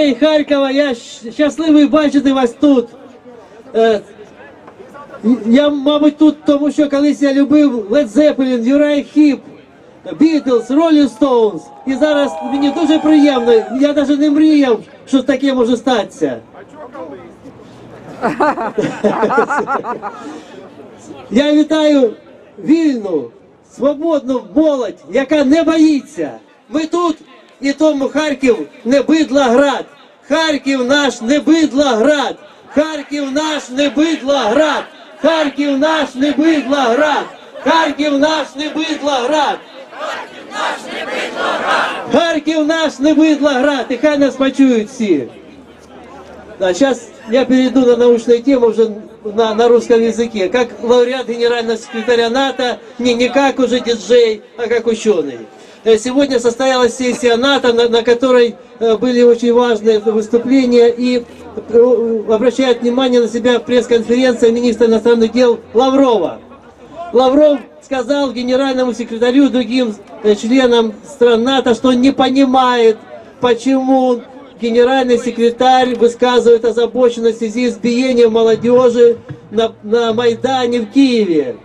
Ей, Харкова, я щасливий бачити вас тут. Е, Я, мабуть, тут, тому що колись я любив Led Zeppelin, Юрай Хіп, Beatles, Rolling Stones. І зараз мені дуже приємно. Я навіть не мріяв, що таке може статися. Я вітаю вільну, свободну молодь, яка не боїться. Ми тут і тому Харків не бидлоград. Харків наш не бидлоград. Харків наш не бидлоград. Харків наш не бидлоград. Харків наш не бидлоград. Харків наш не бидлоград. І хай нас почують всі. Да, сейчас я перейду на научную тему уже на, на русском языке. Как лауреат генерального секретаря НАТО, не, не как уже диджей, а как ученый. Э, Сегодня состоялась сессия НАТО, на, на которой э, были очень важные выступления и э, обращает внимание на себя пресс-конференция министра иностранных дел Лаврова. Лавров сказал генеральному секретарю другим членам стран НАТО, что он не понимает, почему генеральный секретарь высказывает озабоченность в связи с избиением молодежи на, на Майдане в Киеве.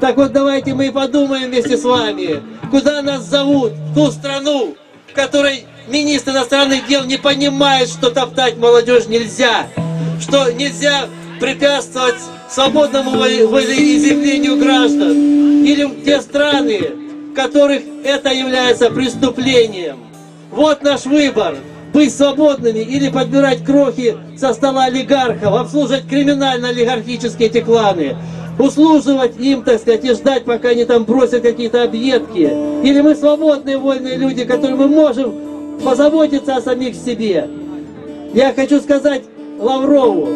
Так вот давайте мы подумаем вместе с вами, куда нас зовут, в ту страну, в которой министр иностранных дел не понимает, что топтать молодежь нельзя, что нельзя препятствовать свободному волеизъявлению граждан, или те страны, в которых это является преступлением. Вот наш выбор. Быть свободными или подбирать крохи со стола олигархов, обслуживать криминально-олигархические эти кланы, услуживать им, так сказать, и ждать, пока они там бросят какие-то объедки. Или мы свободные, вольные люди, которые мы можем позаботиться о самих себе. Я хочу сказать Лаврову,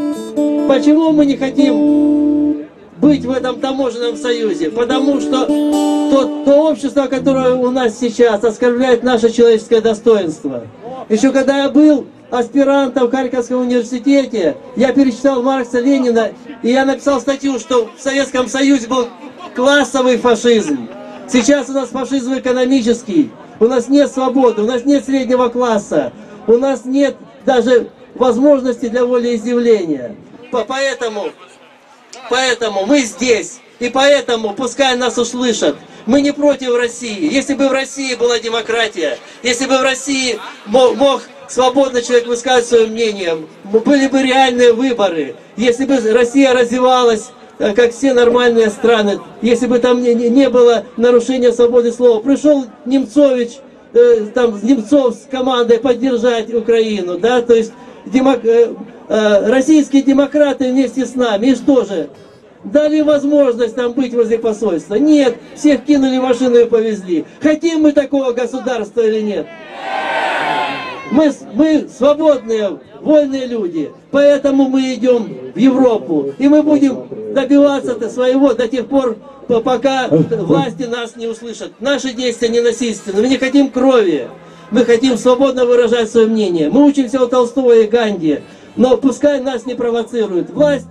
почему мы не хотим быть в этом таможенном союзе? Потому что то, то общество, которое у нас сейчас, оскорбляет наше человеческое достоинство. Еще когда я был аспирантом в Харьковском университете, я перечитал Маркса Ленина, и я написал статью, что в Советском Союзе был классовый фашизм. Сейчас у нас фашизм экономический, у нас нет свободы, у нас нет среднего класса, у нас нет даже возможности для волеизъявления. По- Поэтому Поэтому мы здесь. И поэтому пускай нас услышат. Мы не против России. Если бы в России была демократия, если бы в России мог, мог свободно человек высказывать свое мнение, были бы реальные выборы, если бы Россия развивалась э, как все нормальные страны, если бы там не- не было нарушения свободы слова. Пришел Немцович, э, там Немцов с командой поддержать Украину, да, то есть демок- э, э, российские демократы вместе с нами, и что же? Дали возможность нам быть возле посольства. Нет, всех кинули в машину и повезли. Хотим мы такого государства или нет? Мы, мы свободные, вольные люди, поэтому мы идем в Европу. И мы будем добиваться своего до тех пор, по- пока власти нас не услышат. Наши действия не насильственны. Мы не хотим крови. Мы хотим свободно выражать свое мнение. Мы учимся у Толстого и Ганди. Но пускай нас не провоцируют. Власть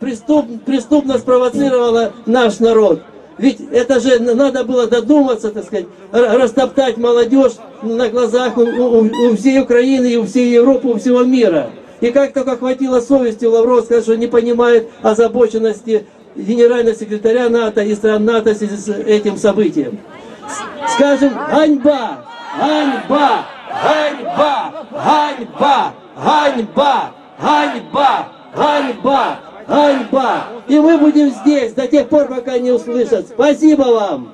преступ, преступно спровоцировала наш народ. Ведь это же надо было додуматься, так сказать, растоптать молодежь на глазах у, у- у всей Украины и у всей Европы, у всего мира. И как только хватило совести у Лаврова сказать, что не понимает озабоченности генерального секретаря НАТО и стран НАТО с этим событием. Скажем, ганьба, ганьба, ганьба, ганьба, ганьба, ганьба, ганьба, ганьба. И мы будем здесь до тех пор, пока не услышат. Спасибо вам.